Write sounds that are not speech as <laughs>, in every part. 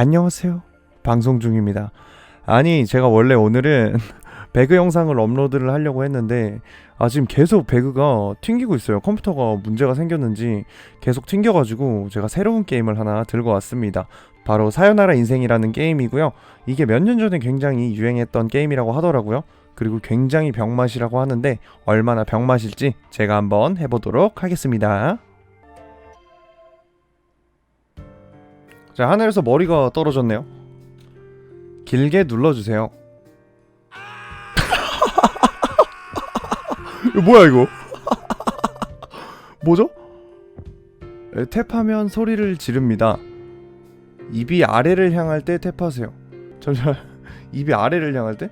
안녕하세요. 방송 중입니다. 아니, 제가 원래 오늘은 <laughs> 배그 영상을 업로드를 하려고 했는데 아 지금 계속 배그가 튕기고 있어요. 컴퓨터가 문제가 생겼는지 계속 튕겨 가지고 제가 새로운 게임을 하나 들고 왔습니다. 바로 사요나라 인생이라는 게임이고요. 이게 몇 년 전에 굉장히 유행했던 게임이라고 하더라고요. 그리고 굉장히 병맛이라고 하는데 얼마나 병맛일지 제가 한번 해보도록 하겠습니다. 자 하늘에서 머리가 떨어졌네요. 길게 눌러주세요. <laughs> 이거 뭐야 이거? 뭐죠? 에, 탭하면 소리를 지릅니다. 입이 아래를 향할 때 탭하세요. 잠시만 <laughs> 입이 아래를 향할 때?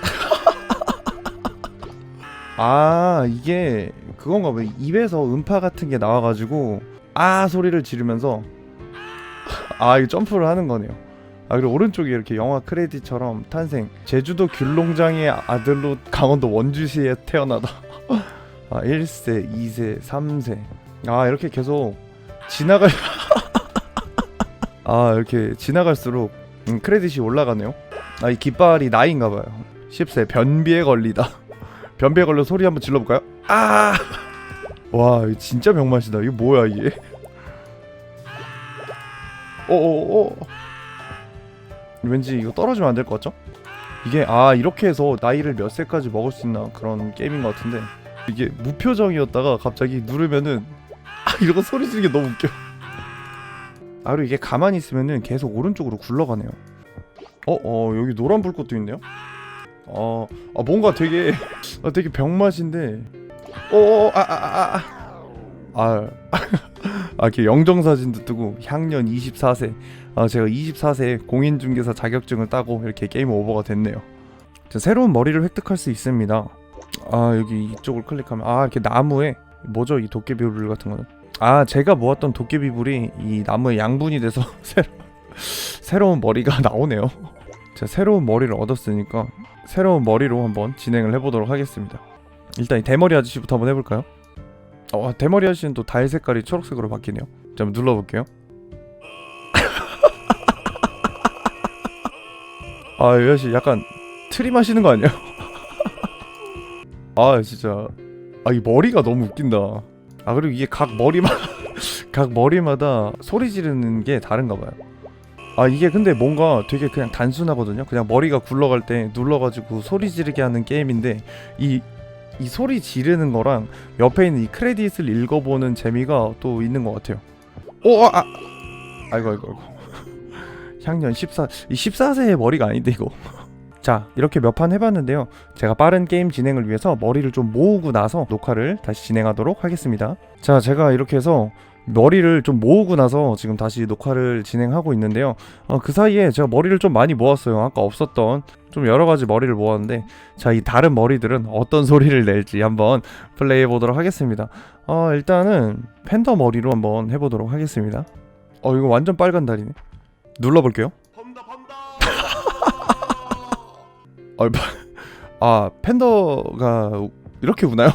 <laughs> 아 이게 그건가 봐. 입에서 음파 같은 게 나와가지고 아 소리를 지르면서 아 이거 점프를 하는 거네요. 아 그리고 오른쪽에 이렇게 영화 크레딧처럼 탄생. 제주도 귤농장의 아들로 강원도 원주시에 태어나다. <laughs> 아 1세 2세 3세. 아 이렇게 계속 지나갈 <laughs> 아 이렇게 지나갈수록 음, 크레딧이 올라가네요. 아 이 깃발이 나이인가 봐요. 10세 변비에 걸리다. <laughs> 변비에 걸려 소리 한번 질러 볼까요? 아와 이거 진짜 병맛이다. 이거 뭐야 이게 어어어. 왠지 이거 떨어지면 안 될 것 같죠? 이게 아 이렇게 해서 나이를 몇 세까지 먹을 수 있나 그런 게임인 것 같은데. 이게 무표정이었다가 갑자기 누르면은 아 이러고 소리 지르는 게 너무 웃겨. 아 그리고 이게 가만히 있으면은 계속 오른쪽으로 굴러가네요. 어? 어 여기 노란 불꽃도 있네요? 어 아, 뭔가 되게 아, 되게 병맛인데. 어어 아아아아 아, 아, 아, 이렇게 영정 사진도 뜨고 향년 24세 아, 제가 24세에 공인중개사 자격증을 따고 이렇게 게임 오버가 됐네요. 자, 새로운 머리를 획득할 수 있습니다. 아 여기 이쪽을 클릭하면 아 이렇게 나무에 뭐죠 이 도깨비불 같은 거는 아 제가 모았던 도깨비불이 이 나무에 양분이 돼서 <laughs> 새로, 새로운 머리가 <laughs> 나오네요. 자 새로운 머리를 얻었으니까 새로운 머리로 한번 진행을 해보도록 하겠습니다. 일단 이 대머리 아저씨부터 한번 해볼까요? 어 대머리 아저씨는 또달 색깔이 초록색으로 바뀌네요. 자 한번 눌러볼게요. <laughs> 아, 이 아저씨 약간 트림 하시는 거 아니야? <laughs> 아, 진짜. 아, 이 머리가 너무 웃긴다. 아, 그리고 이게 각 머리마다 <laughs> 각 머리마다 소리 지르는 게 다른가 봐요. 아, 이게 근데 뭔가 되게 그냥 단순하거든요. 그냥 머리가 굴러갈 때 눌러가지고 소리 지르게 하는 게임인데 이 이 소리 지르는 거랑 옆에 있는 이 크레딧을 읽어보는 재미가 또 있는 것 같아요. 오, 아, 아. 아이고, 아이고, 아이고. <laughs> 향년 14, 이 14세의 머리가 아닌데 이거. <laughs> 자, 이렇게 몇 판 해봤는데요. 제가 빠른 게임 진행을 위해서 머리를 좀 모으고 나서 녹화를 다시 진행하도록 하겠습니다. 자, 제가 이렇게 해서 머리를 좀 모으고 나서 지금 다시 녹화를 진행하고 있는데요. 어, 그 사이에 제가 머리를 좀 많이 모았어요. 아까 없었던 좀 여러 가지 머리를 모았는데, 자, 이 다른 머리들은 어떤 소리를 낼지 한번 플레이해 보도록 하겠습니다. 어, 일단은 팬더 머리로 한번 해 보도록 하겠습니다. 어, 이거 완전 빨간 달이네. 눌러 볼게요. 아, 파- <laughs> 아 팬더가 이렇게 우나요?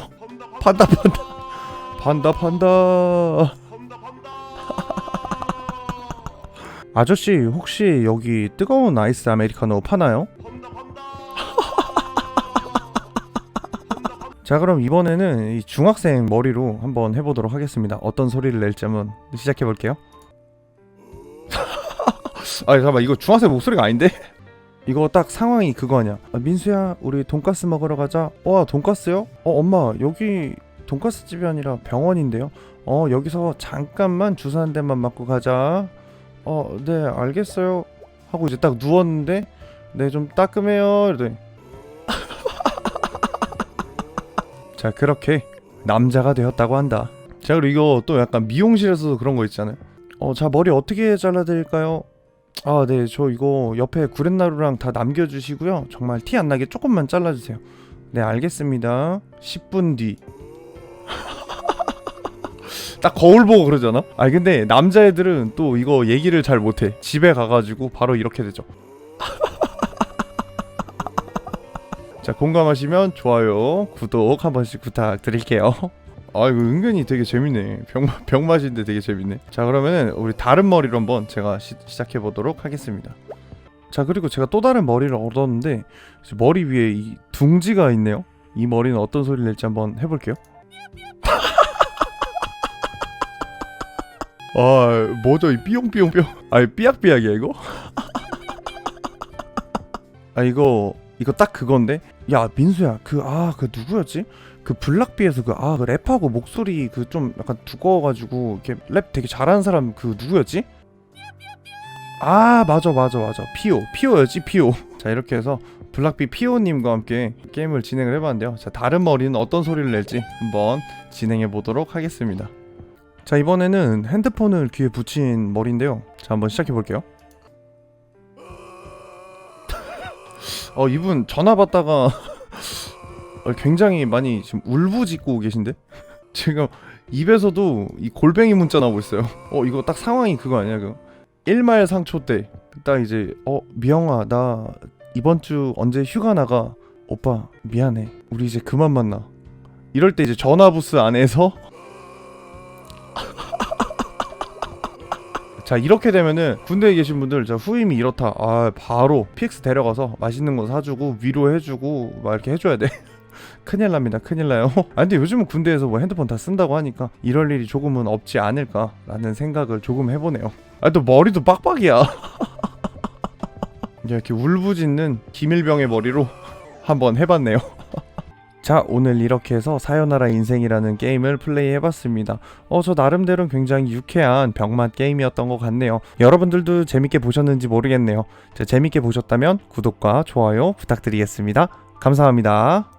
판다 판다 판다 판다 아저씨 혹시 여기 뜨거운 아이스 아메리카노 파나요? <laughs> 자 그럼 이번에는 이 중학생 머리로 한번 해보도록 하겠습니다 어떤 소리를 낼지 한번 시작해볼게요 <laughs> 아 잠깐만 이거 중학생 목소리가 아닌데? <laughs> 이거 딱 상황이 그거 아니야 아, 민수야 우리 돈가스 먹으러 가자 와 돈가스요? 어 엄마 여기 돈가스 집이 아니라 병원인데요 어 여기서 잠깐만 주사 한 대만 맞고 가자 어 네 알겠어요 하고 이제 딱 누웠는데 네 좀 따끔해요 이러더니 <laughs> 자 그렇게 남자가 되었다고 한다 자 그리고 이거 또 약간 미용실에서도 그런 거 있잖아요 어 자 머리 어떻게 잘라드릴까요? 아, 네, 저 이거 옆에 구렛나루랑 다 남겨주시고요. 정말 티 안 나게 조금만 잘라주세요. 네, 알겠습니다. 10분 뒤. 딱 거울 보고 그러잖아? 아, 근데 남자애들은 또 이거 얘기를 잘 못해. 집에 가가지고 바로 이렇게 되죠. <laughs> 자, 공감하시면 좋아요, 구독 한 번씩 부탁드릴게요. <laughs> 아 이거 은근히 되게 재밌네 병, 병맛인데 되게 재밌네 자 그러면은 우리 다른 머리로 한번 제가 시, 시작해 보도록 하겠습니다 자 그리고 제가 또 다른 머리를 얻었는데 머리 위에 이 둥지가 있네요 이 머리는 어떤 소리를 낼지 한번 해볼게요 <laughs> 아 뭐죠? 이 삐용삐용삐용. 아 삐약삐약이야 이거? <laughs> 아 이거 이거 딱 그건데? 야 민수야 그 아 그 누구였지? 그 블락비에서 그 아 그 랩하고 목소리 그 좀 약간 두꺼워가지고 이렇게 랩 되게 잘하는 사람 그 누구였지? 아 맞아 맞아 맞아. 피오. 피오였지 피오. <laughs> 자 이렇게 해서 블락비 피오님과 함께 게임을 진행을 해봤는데요. 자 다른 머리는 어떤 소리를 낼지 한번 진행해 보도록 하겠습니다 자 이번에는 핸드폰을 귀에 붙인 머리인데요. 자 한번 시작해 볼게요. <laughs> 어 이분 전화 받다가 <laughs> 어, 굉장히 많이 지금 울부짖고 계신데? <laughs> 지금 입에서도 이 골뱅이 문자 나오고 있어요. 어 이거 딱 상황이 그거 아니야 그 1말 상초 때 딱 이제 어 미영아 나 이번 주 언제 휴가 나가? 오빠 미안해. 우리 이제 그만 만나. 이럴 때 이제 전화 부스 안에서 자 이렇게 되면은 군대에 계신 분들 자 후임이 이렇다. 아 바로 PX 데려가서 맛있는 거 사주고 위로해주고 막 이렇게 해줘야 돼. <laughs> 큰일 납니다. 큰일 나요. <laughs> 아 근데 요즘은 군대에서 뭐 핸드폰 다 쓴다고 하니까 이럴 일이 조금은 없지 않을까라는 생각을 조금 해보네요. 아 또 머리도 빡빡이야. <laughs> 이렇게 울부짖는 기밀병의 머리로 한번 해봤네요 자 오늘 이렇게 해서 사요나라 인생이라는 게임을 플레이해봤습니다. 어 저 나름대로 굉장히 유쾌한 병맛 게임이었던 것 같네요. 여러분들도 재밌게 보셨는지 모르겠네요. 자, 재밌게 보셨다면 구독과 좋아요 부탁드리겠습니다. 감사합니다